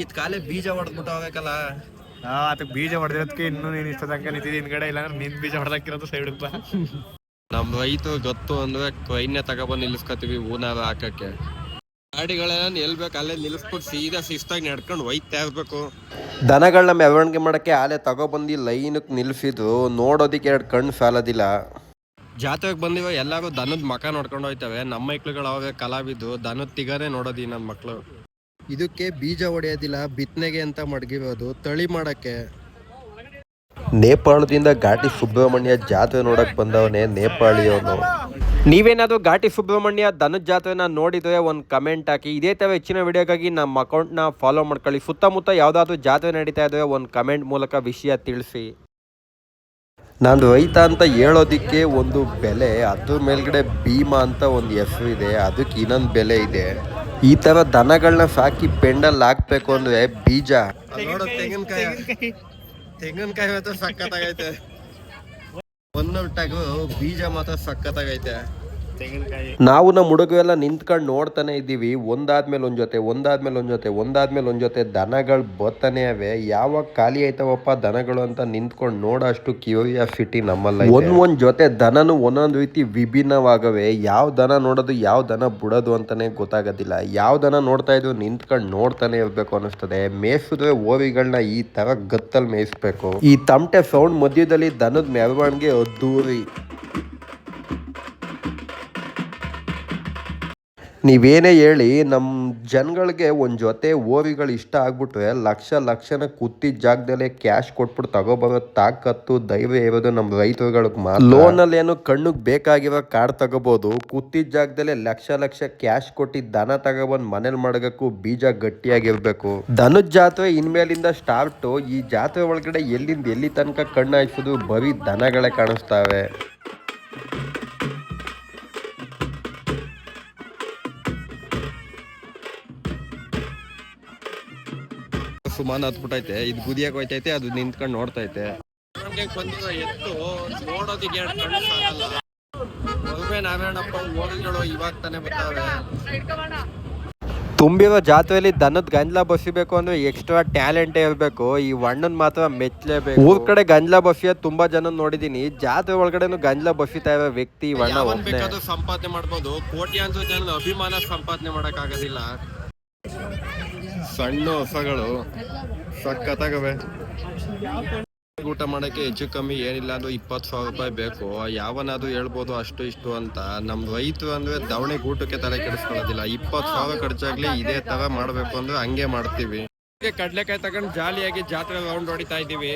ಇದ್ ಕಾಲೇ ಬೀಜ ಹೊಡೆದ್ಬಿಟ್ಟು ಹೋಗಕ್ಕಲ್ಲ ಹಾ ಅದಕ್ಕೆ ಬೀಜ ಹೊಡೆದಿರೋದಕ್ಕೆ ಇನ್ನೂ ನೀನು ಇಷ್ಟ ತನಕ ನಿನ್ ಹಿಂದ್ಗಡೆ ಇಲ್ಲಾಂದ್ರೆ ನಿನ್ ಬೀಜ ಹೊಡೆದಾಕಿರೋದು ಸೈಡ್ ಬಾ ನಮ್ ರೈತ ಗೊತ್ತು ಅಂದ್ರೆ ಕೊಯ್ನೆ ತಗೊಬಂದು ನಿಲ್ಲಿಸ್ಕೊತೀವಿ ಊನಾರ ಹಾಕಕ್ಕೆ. ಗಾಡಿಗಳೆಲ್ಲ ಎಲ್ಬೇಕು ಅಲ್ಲೇ ನಿಲ್ಲಿಸ್ಬಿಟ್ಟು ಸೀದಾ ಶಿಸ್ತಾಗಿ ನಡ್ಕೊಂಡು ಒಯ್ತಾ ಇರ್ಬೇಕು. ದನಗಳನ್ನ ಮೆರವಣಿಗೆ ಮಾಡಕ್ಕೆ ಆಲೆ ತಗೊಬಂದು ಲೈನಕ್ಕೆ ನಿಲ್ಲಿಸಿದ್ರು ನೋಡೋದಿಕ್ಕೆ ಎರಡು ಕಣ್ಣು ಸಾಲೋದಿಲ್ಲ. ಜಾತ್ರೆಗೆ ಬಂದಿವ ಎಲ್ಲರೂ ದನದ ಮಕ ನೋಡ್ಕೊಂಡು ಹೋಯ್ತವೆ. ನಮ್ಮ ಮಕ್ಳುಗಳು ಅವಾಗ ಕಲಾವಿದ್ದು ದನದ ತಿಗನೇ ನೋಡೋದಿ ನನ್ನ ಮಕ್ಳು. ಇದಕ್ಕೆ ಬೀಜ ಹೊಡೆಯೋದಿಲ್ಲ ಬಿತ್ತನೆಗೆ ಅಂತ ಮಡಗಿರೋದು ತಳಿ ಮಾಡೋಕ್ಕೆ. ನೇಪಾಳದಿಂದ ಘಾಟಿ ಸುಬ್ರಹ್ಮಣ್ಯ ಜಾತ್ರೆ ನೋಡಕ್ ಬಂದವನೇ ನೇಪಾಳಿಯವನು. ನೀವೇನಾದರೂ ಘಾಟಿ ಸುಬ್ರಹ್ಮಣ್ಯ ದನದ ಜಾತ್ರೆನ ನೋಡಿದ್ರೆ ಒಂದು ಕಮೆಂಟ್ ಹಾಕಿ. ಇದೇ ಥರ ಹೆಚ್ಚಿನ ವಿಡಿಯೋಗಾಗಿ ನಮ್ಮ ಅಕೌಂಟ್ನ ಫಾಲೋ ಮಾಡ್ಕೊಳ್ಳಿ. ಸುತ್ತಮುತ್ತ ಯಾವುದಾದ್ರೂ ಜಾತ್ರೆ ನಡೀತಾ ಇದ್ರೆ ಒಂದು ಕಮೆಂಟ್ ಮೂಲಕ ವಿಷಯ ತಿಳಿಸಿ. ನಾನು ರೈತ ಅಂತ ಹೇಳೋದಿಕ್ಕೆ ಒಂದು ಬೆಲೆ ಅದ್ರ ಮೇಲ್ಗಡೆ ಭೀಮಾ ಅಂತ ಒಂದು ಹೆಸರು ಇದೆ ಅದಕ್ಕೆ ಇನ್ನೊಂದು ಬೆಲೆ ಇದೆ. ಈ ತರ ದನಗಳನ್ನ ಸಾಕಿ ಪೆಂಡಲ್ ಹಾಕ್ಬೇಕು ಅಂದ್ರೆ ಬೀಜ. ತೆಂಗಿನಕಾಯಿ. ತೆಂಗಿನಕಾಯಿ ಮಾತ್ರ ಸಖತ್ತಾಗೈತೆ. ಟಗು ಬೀಜ ಮಾತ್ರ ಸಕ್ಕತ್ತಾಗೈತೆ ನಾವು ನಮ್ಮ ಹುಡುಗರೆಲ್ಲ ನಿಂತ್ಕೊಂಡು ನೋಡ್ತಾನೆ ಇದ್ದೀವಿ. ಒಂದಾದ್ಮೇಲೆ ಒಂದು ಜೊತೆ ಒಂದಾದ್ಮೇಲೆ ಒಂದು ಜೊತೆ ಒಂದಾದ್ಮೇಲೆ ಒಂದು ಜೊತೆ ದನಗಳು ಬರ್ತಾನೆ ಅವೆ ಯಾವಾಗ ಖಾಲಿ ಆಯ್ತವಪ್ಪ ದನಗಳು ಅಂತ ನಿಂತ್ಕೊಂಡು ನೋಡೋಷ್ಟು ಕ್ಯೂರಿಯಾಸಿಟಿ ನಮ್ಮಲ್ಲ ಒಂದ್ ಒಂದ್ ಜೊತೆ ದನನು ಒಂದೊಂದು ರೀತಿ ವಿಭಿನ್ನವಾಗವೆ. ಯಾವ ದನ ನೋಡೋದು ಯಾವ ದನ ಬಿಡೋದು ಅಂತಾನೆ ಗೊತ್ತಾಗೋದಿಲ್ಲ. ಯಾವ ದನ ನೋಡ್ತಾ ಇದ್ರು ನಿಂತ್ಕೊಂಡು ನೋಡ್ತಾನೆ ಇರ್ಬೇಕು ಅನಿಸ್ತದೆ. ಮೇಯಿಸಿದ್ರೆ ಓವಿಗಳನ್ನ ಈ ತರ ಗತ್ತಲ್ಲಿ ಮೇಯಿಸ್ಬೇಕು. ಈ ತಮಟೆ ಸೌಂಡ್ ಮಧ್ಯದಲ್ಲಿ ದನದ ಮೆರವಣಿಗೆ ಅದ್ದೂರಿ ನೀವೇನೇ ಹೇಳಿ ನಮ್ಮ ಜನಗಳಿಗೆ ಒಂದು ಜೊತೆ ಓವಿಗಳು ಇಷ್ಟ ಆಗ್ಬಿಟ್ರೆ ಲಕ್ಷ ಲಕ್ಷನ ಕೂತಿದ್ದ ಜಾಗದಲ್ಲೇ ಕ್ಯಾಶ್ ಕೊಟ್ಬಿಟ್ಟು ತಗೊಬರೋ ತಾಕತ್ತು ಧೈರ್ಯ ಇರೋದು ನಮ್ಮ ರೈತರುಗಳಿಗೆ ಮಾತ್ರ. ಲೋನಲ್ಲಿ ಏನು ಕಣ್ಣಿಗೆ ಬೇಕಾಗಿರೋ ಕಾರ್ಡ್ ತಗೋಬೋದು ಕೂತಿದ್ದ ಜಾಗದಲ್ಲೇ ಲಕ್ಷ ಲಕ್ಷ ಕ್ಯಾಶ್ ಕೊಟ್ಟಿದ್ದ ದನ ತಗೊಬಂದು ಮನೇಲಿ ಮಡಗಕ್ಕೂ ಬೀಜ ಗಟ್ಟಿಯಾಗಿರ್ಬೇಕು. ದನದ ಜಾತ್ರೆ ಇನ್ಮೇಲಿಂದ ಸ್ಟಾರ್ಟು ಈ ಜಾತ್ರೆ ಒಳಗಡೆ ಎಲ್ಲಿಂದ ಎಲ್ಲಿ ತನಕ ಕಣ್ಣು ಹಾಯಿಸೋದು ಬರೀ ದನಗಳೇ ಕಾಣಿಸ್ತಾವೆ. ಸುಮಾನು ಹತ್ಬಿಟ್ಟೈತೆ. ಇದು ಗುದಿಯಾಗ ಹೋಯ್ತೈತೆ ಅದು ನಿಂತ್ಕೊಂಡು ನೋಡ್ತೈತೆ. ಬಂದಿರೋ ಎತ್ತು ಮದುವೆ ನಾರಾಯಣಪ್ಪ ಇವಾಗ ತಾನೇ ಬರ್ತಾವೆ ತುಂಬಿರೋ ಜಾತ್ರೆಯಲ್ಲಿ ದನದ ಗಂಜ್ಲ ಬಸಿಬೇಕು ಅಂದ್ರೆ ಎಕ್ಸ್ಟ್ರಾ ಟ್ಯಾಲೆಂಟ್ ಇರಬೇಕು. ಈ ವಣ್ಣನ್ ಮಾತ್ರ ಮೆಚ್ಚಲೇಬೇಕು. ಊರ್ ಕಡೆ ಗಂಜ್ಲ ಬಸಿಯ ತುಂಬಾ ಜನ ನೋಡಿದೀನಿ. ಜಾತ್ರೆ ಒಳಗಡೆನು ಗಂಜ್ಲ ಬಸಿತಾ ಇರೋ ವ್ಯಕ್ತಿ ಬೇಕಾದ್ರೂ ಸಂಪಾದನೆ ಮಾಡ್ಬೋದು. ಕೋಟ್ಯಾಂತರ ಜನ ಅಭಿಮಾನ ಸಂಪಾದನೆ ಮಾಡಕ್ ಆಗೋದಿಲ್ಲ. ಸಣ್ಣ ಹೊಸಗಳು. ಸಕ್ಕತ್ತಾಗವೆ ಊಟ ಮಾಡಕ್ಕೆ ಹೆಚ್ಚು ಕಮ್ಮಿ ಏನಿಲ್ಲ ಅಂದ್ರೆ ಇಪ್ಪತ್ತು ಸಾವಿರ ರೂಪಾಯಿ ಬೇಕು. ಯಾವನಾದ್ರು ಹೇಳ್ಬೋದು ಅಷ್ಟು ಇಷ್ಟು ಅಂತ. ನಮ್ದು ರೈತರು ಅಂದ್ರೆ ದವಣೆ ಊಟಕ್ಕೆ ತಲೆ ಕೆಡಿಸ್ಕೊಳ್ಳೋದಿಲ್ಲ. ಇಪ್ಪತ್ತು ಸಾವಿರ ಖರ್ಚಾಗ್ಲಿ ಇದೇ ತರ ಮಾಡ್ಬೇಕು ಅಂದ್ರೆ ಹಂಗೆ ಮಾಡ್ತೀವಿ. ಕಡ್ಲೆಕಾಯಿ ತಗೊಂಡು ಜಾಲಿಯಾಗಿ ಜಾತ್ರೆ ರೌಂಡ್ ಹೊಡಿತಾ ಇದೀವಿ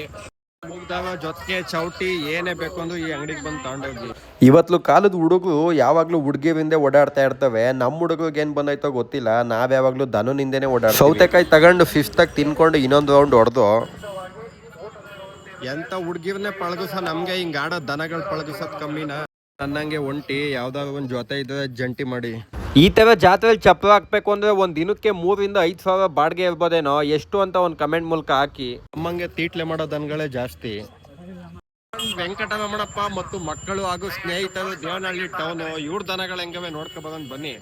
ಜೊತೆಗೆ ಚೌಟಿ ಏನೇ ಬೇಕು ಅಂದ್ರೆ ಈ ಅಂಗಡಿಗೆ ಬಂದು ತಗೊಂಡೋಗಿ. ಇವತ್ತು ಕಾಲದ ಹುಡುಗು ಯಾವಾಗ್ಲೂ ಹುಡುಗಿರಿಂದೆ ಓಡಾಡ್ತಾ ಇರ್ತವೆ. ನಮ್ಮ ಹುಡುಗರಿಗೆ ಏನ್ ಬಂದೈತೋ ಗೊತ್ತಿಲ್ಲ. ನಾವ್ ಯಾವಾಗ್ಲೂ ದನನಿಂದನೇ ಓಡಾಡ ಸೌತೆಕಾಯಿ ತಗೊಂಡು ಶಿಸ್ತಾಗಿ ತಿನ್ಕೊಂಡು ಇನ್ನೊಂದು ರೌಂಡ್ ಹೊಡೆದು. ಎಂತ ಹುಡುಗಿರ್ನೆ ಪಳಗಿಸ ನಮ್ಗೆ ಹಿಂಗ್ ಆಡೋ ದನಗಳು ಪಳಗಿಸೋದ್ ಕಮ್ಮಿನ. ನನ್ನಂಗೆ ಒಂಟಿ ಯಾವ್ದಾದ್ರು ಒಂದ್ ಜೊತೆ ಇದ್ರೆ ಜಂಟಿ ಮಾಡಿ. ಈ ತರ ಜಾತ್ರೆಯಲ್ಲಿ ಚಪ್ರ ಹಾಕ್ಬೇಕು ಅಂದ್ರೆ ಒಂದ್ ದಿನಕ್ಕೆ ಮೂರಿಂದ ಐದ್ ಸಾವಿರ ಬಾಡಿಗೆ ಇರ್ಬೋದೇನೋ? ಎಷ್ಟು ಅಂತ ಒಂದ್ ಕಮೆಂಟ್ ಮೂಲಕ ಹಾಕಿ. ನಮ್ಮಂಗೆ ತೀಟ್ಲೆ ಮಾಡೋ ದನಗಳೇ ಜಾಸ್ತಿ. ವೆಂಕಟರಮಣಪ್ಪ ಮತ್ತು ಮಕ್ಕಳು ಹಾಗೂ ಸ್ನೇಹಿತರು ದೇವನಹಳ್ಳಿ ಟೌನ್ ಇವ್ರ ದನಗಳ ಹೆಂಗವೆ ನೋಡ್ಕೊ ಬನ್ನಿ.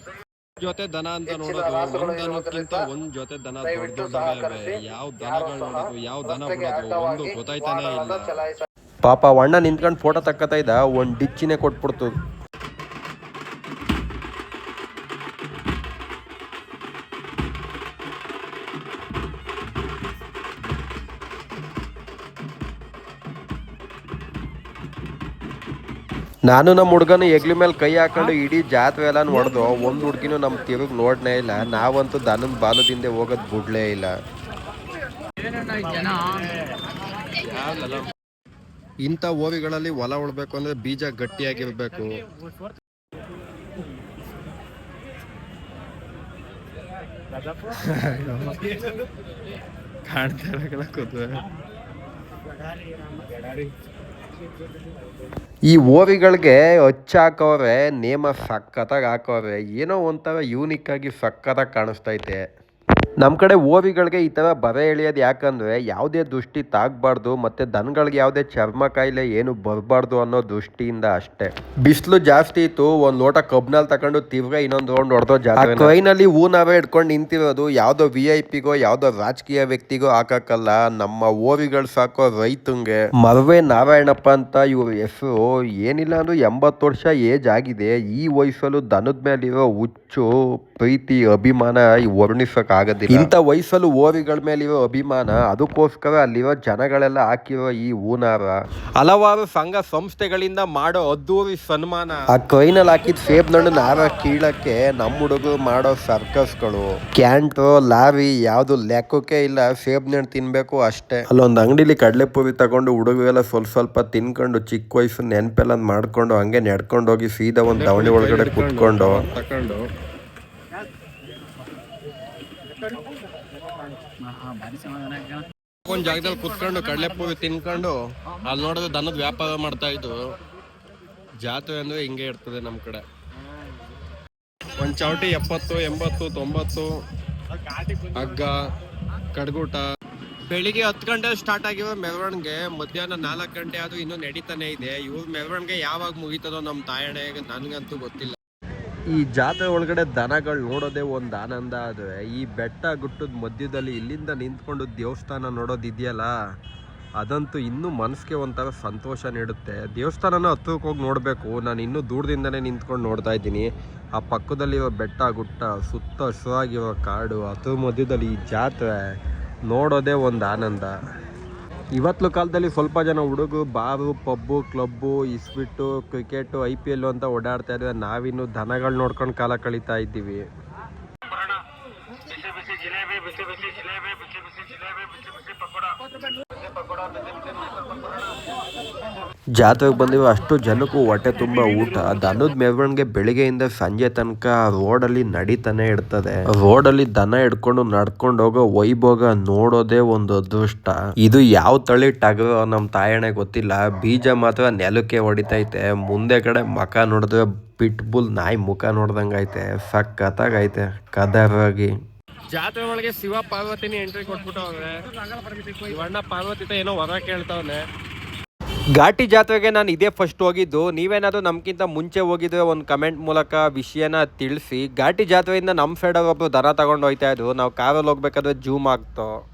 ಜೊತೆ ದನ ಅಂತ ನೋಡೋದು ಒಂದ್ ದನಕ್ಕಿಂತ ಒಂದ್ ಜೊತೆ ದನ ದೊಡ್ಡ ದೊಡ್ಡ ಯಾವ ದನಗಳು ನೋಡೋದು ಯಾವ ದನ ಬಿಡೋದು ಒಂದು ಗೊತ್ತಾಯ್ತಾನೆ ಇಲ್ಲ. ಪಾಪ ಅಣ್ಣ ನಿಂತ್ಕೊಂಡು ಫೋಟೋ ತಕ್ಕತ್ತ ಇದ್ದ ಒಂದ್ ಡಿಚ್ಚಿನೇ ಕೊಟ್ಬಿಡ್ತು. ನಾನು ನಮ್ಮ ಹುಡುಗನ ಎಗ್ಲಿ ಮೇಲೆ ಕೈ ಹಾಕೊಂಡು ಇಡೀ ಜಾತ್ರೆ ಎಲ್ಲ ಹೊಡೆದು, ಒಂದು ಹುಡುಗಿನೂ ನಮ್ಮ ತಿರುಗಿ ನೋಡ್ನೇ ಇಲ್ಲ. ನಾವಂತೂ ದನದ ಬಾಲದಿಂದ ಹೋಗೋದು ಬಿಡ್ಲೇ ಇಲ್ಲ. ಇಂಥ ಓವಿಗಳಲ್ಲಿ ಹೊಲ ಉಳ್ಬೇಕು ಅಂದ್ರೆ ಬೀಜ ಗಟ್ಟಿಯಾಗಿರ್ಬೇಕು. ಕಾಣ್ತಾ ಈ ಓವಿಗಳಿಗೆ ಹಚ್ಚಾಕವ್ರೆ ನೇಮ ಸಕ್ಕತ್ತಾಗಿ ಹಾಕವ್ರೆ ಏನೋ ಒಂಥರ ಯೂನಿಕ್ ಆಗಿ ಸಖತ್ತಾಗಿ ಕಾಣಿಸ್ತೈತೆ. ನಮ್ಮ ಕಡೆ ಓವಿಗಳಿಗೆ ಈ ಥರ ಬರೆ ಎಳೆಯೋದು ಯಾಕಂದರೆ ಯಾವುದೇ ದೃಷ್ಟಿ ತಾಗಬಾರ್ದು ಮತ್ತು ದನಗಳಿಗೆ ಯಾವುದೇ ಚರ್ಮ ಕಾಯಿಲೆ ಏನು ಬರಬಾರ್ದು ಅನ್ನೋ ದೃಷ್ಟಿಯಿಂದ ಅಷ್ಟೇ. ಬಿಸಿಲು ಜಾಸ್ತಿ ಇತ್ತು ಒಂದು ಲೋಟ ಕಬ್ನಲ್ಲಿ ತಗೊಂಡು ತಿರ್ಗಾ ಇನ್ನೊಂದು ರೌಂಡ್ ಹೊಡೆದೋ ಜಾಸ್ತಿ ಟ್ರೈನಲ್ಲಿ ಹೂನಾವೇ ಇಟ್ಕೊಂಡು ನಿಂತಿರೋದು ಯಾವುದೋ ವಿ ಐ ಪಿಗೋ ಯಾವುದೋ ರಾಜಕೀಯ ವ್ಯಕ್ತಿಗೋ ಹಾಕಕ್ಕಲ್ಲ ನಮ್ಮ ಓವಿಗಳು ಸಾಕೋ ರೈತಂಗೆ. ಮರವೆ ನಾರಾಯಣಪ್ಪ ಅಂತ ಇವ್ರ ಹೆಸರು ಏನಿಲ್ಲ ಅಂದ್ರೂ ಎಂಬತ್ತು ವರ್ಷ ಏಜ್ ಆಗಿದೆ ಈ ವಯಸ್ಸಲ್ಲೂ ದನದ ಮೇಲಿರೋ ಹುಚ್ಚು ಪ್ರೀತಿ ಅಭಿಮಾನ ವರ್ಣಿಸಕ್ ಆಗೋದಿಲ್ಲ ಇಂಥ ವಯಸ್ಸಲ್ಲೂ ಓವಿಗಳ ಮೇಲಿರೋ ಅಭಿಮಾನ ಅದಕ್ಕೋಸ್ಕರ ಅಲ್ಲಿರೋ ಜನಗಳೆಲ್ಲ ಹಾಕಿರೋ ಈ ಹೂನಾರ. ಹಲವಾರು ಸಂಘ ಸಂಸ್ಥೆಗಳಿಂದ ಮಾಡೋ ಅದ್ದೂರಿ ಸನ್ಮಾನ. ಆ ಕೈನಲ್ಲಿ ಹಾಕಿದ ಸೇಬ್ ಹಣ್ಣು ನಾರ ಕೀಳಕ್ಕೆ ನಮ್ಮ ಹುಡುಗರು ಮಾಡೋ ಸರ್ಕಸ್ಗಳು ಕ್ಯಾಂಟು ಲಾರಿ ಯಾವ್ದು ಲೆಕ್ಕಕ್ಕೆ ಇಲ್ಲ ಸೇಬ್ ನಣ್ಣು ತಿನ್ಬೇಕು ಅಷ್ಟೇ. ಅಲ್ಲೊಂದು ಅಂಗಡಿಲಿ ಕಡಲೆ ಕಡಲೆಪುರಿ ತಗೊಂಡು ಹುಡುಗರೆಲ್ಲ ಸ್ವಲ್ಪ ಸ್ವಲ್ಪ ತಿನ್ಕೊಂಡು ಚಿಕ್ಕ ವಯಸ್ಸು ನೆನಪೆಲ್ಲ ಮಾಡ್ಕೊಂಡು ಹಂಗೆ ನಡ್ಕೊಂಡು ಹೋಗಿ ಸೀದಾ ಒಂದು ದವಣಿ ಒಳಗಡೆ ಕುತ್ಕೊಂಡು. ತಕೊಂಡು ಒಂದ್ ಜಾಗದಲ್ಲಿ ಕುತ್ಕೊಂಡು ಕಡಲೆಪುರಿ ತಿನ್ಕೊಂಡು, ಅಲ್ಲಿ ನೋಡಿದ್ರೆ ದನದ ವ್ಯಾಪಾರ ಮಾಡ್ತಾ ಇದ್ದು. ಜಾತ್ರೆ ಅಂದ್ರೆ ಹಿಂಗೆ ಇರ್ತದೆ ನಮ್ ಕಡೆ. ಒಂದ್ ಚೌಟಿ ಎಪ್ಪತ್ತು, ಎಂಬತ್ತು, ತೊಂಬತ್ತು, ಹಗ್ಗ, ಕಡ್ಗೂಟ. ಬೆಳಿಗ್ಗೆ ಹತ್ತು ಗಂಟೆ ಸ್ಟಾರ್ಟ್ ಆಗಿರೋ ಮೆರವಣಿಗೆ, ಮಧ್ಯಾಹ್ನ ನಾಲ್ಕು ಗಂಟೆ ಅದು ಇನ್ನೂ ನಡೀತಾನೆ ಇದೆ. ಇವ್ರ ಮೆರವಣಿಗೆ ಯಾವಾಗ ಮುಗೀತದೋ ನಮ್ಮ ತಾಯಣೆಗೆ ನನ್ಗಂತೂ ಗೊತ್ತಿಲ್ಲ. ಈ ಜಾತ್ರೆ ಒಳಗಡೆ ದನಗಳು ನೋಡೋದೇ ಒಂದು ಆನಂದ ಆದರೆ, ಈ ಬೆಟ್ಟ ಗುಟ್ಟದ ಮಧ್ಯದಲ್ಲಿ ಇಲ್ಲಿಂದ ನಿಂತ್ಕೊಂಡು ದೇವಸ್ಥಾನ ನೋಡೋದಿದೆಯಲ್ಲ, ಅದಂತೂ ಇನ್ನೂ ಮನಸ್ಸಿಗೆ ಒಂಥರ ಸಂತೋಷ ನೀಡುತ್ತೆ. ದೇವಸ್ಥಾನನ ಹತ್ರಕ್ಕೆ ಹೋಗಿ ನೋಡಬೇಕು. ನಾನು ಇನ್ನೂ ದೂರದಿಂದನೇ ನಿಂತ್ಕೊಂಡು ನೋಡ್ತಾ ಇದ್ದೀನಿ. ಆ ಪಕ್ಕದಲ್ಲಿರೋ ಬೆಟ್ಟ ಗುಟ್ಟ, ಸುತ್ತ ಹಸುವಾಗಿರೋ ಕಾಡು, ಅದ್ರ ಮಧ್ಯದಲ್ಲಿ ಈ ಜಾತ್ರೆ ನೋಡೋದೇ ಒಂದು ಆನಂದ. ಇವತ್ತು ಕಾಲದಲ್ಲಿ ಸ್ವಲ್ಪ ಜನ ಹುಡುಗರು ಬಾರು, ಪಬ್ಬು, ಕ್ಲಬ್ಬು ಇಸ್ಬಿಟ್ಟು ಕ್ರಿಕೆಟು, ಐ ಪಿ ಎಲ್ ಅಂತ ಓಡಾಡ್ತಾ ಇದ್ದಾರೆ ನಾವಿನ್ನು ದನಗಳು ನೋಡ್ಕೊಂಡು ಕಾಲ ಕಳೀತಾ ಇದ್ದೀವಿ. ಜಾತ್ರೆಗೆ ಬಂದಿರೋ ಅಷ್ಟು ಜನಕ್ಕೂ ಹೊಟ್ಟೆ ತುಂಬ ಊಟ. ದನದ ಮೆರವಣಿಗೆ ಬೆಳಿಗ್ಗೆಯಿಂದ ಸಂಜೆ ತನಕ ರೋಡಲ್ಲಿ ನಡೀತಾನೆ ಇರ್ತದೆ. ರೋಡಲ್ಲಿ ದನ ಹಿಡ್ಕೊಂಡು ನಡ್ಕೊಂಡು ಹೋಗೋ ವೈಭೋಗ ನೋಡೋದೇ ಒಂದು ಅದೃಷ್ಟ. ಇದು ಯಾವ ತಳಿ ಟಗರೋ ನಮ್ಮ ತಾಯಣೆ ಗೊತ್ತಿಲ್ಲ. ಬೀಜ ಮಾತ್ರ ನೆಲಕ್ಕೆ ಹೊಡಿತೈತೆ. ಮುಂದೆ ಕಡೆ ಮಕ ನೋಡಿದ್ರೆ ಪಿಟ್ ಬುಲ್ ನಾಯಿ ಮುಖ ನೋಡ್ದಂಗೈತೆ ಸಕ್ಕತ್ತಾಗೈತೆ ಕದರಾಗಿ ಜಾತ್ರೆ ಒಳಗೆ ಶಿವ ಪಾರ್ವತಿನಿ ಎಂಟ್ರಿ ಕೊಟ್ಬಿಟ್ಟವ್ರೆ. ಇವಣ್ಣ ಪಾರ್ವತಿ ಏನೋ ಹೊರ ಕೇಳ್ತಾವನೆ. ಘಾಟಿ ಜಾತ್ರೆಗೆ ನಾನು ಇದೇ ಫಸ್ಟ್ ಹೋಗಿದ್ದು. ನೀವೇನಾದರೂ ನಮ್ಗಿಂತ ಮುಂಚೆ ಹೋಗಿದ್ರೆ ಒಂದು ಕಮೆಂಟ್ ಮೂಲಕ ವಿಷಯನ ತಿಳಿಸಿ. ಘಾಟಿ ಜಾತ್ರೆಯಿಂದ ನಮ್ಮ ಸೈಡಲ್ಲಿ ಒಬ್ಬರು ದರ ತಗೊಂಡು ಹೋಗ್ತಾ ನಾವು ಕಾರಲ್ಲಿ ಹೋಗ್ಬೇಕಾದ್ರೆ ಜೂಮ್ ಆಗ್ತೋ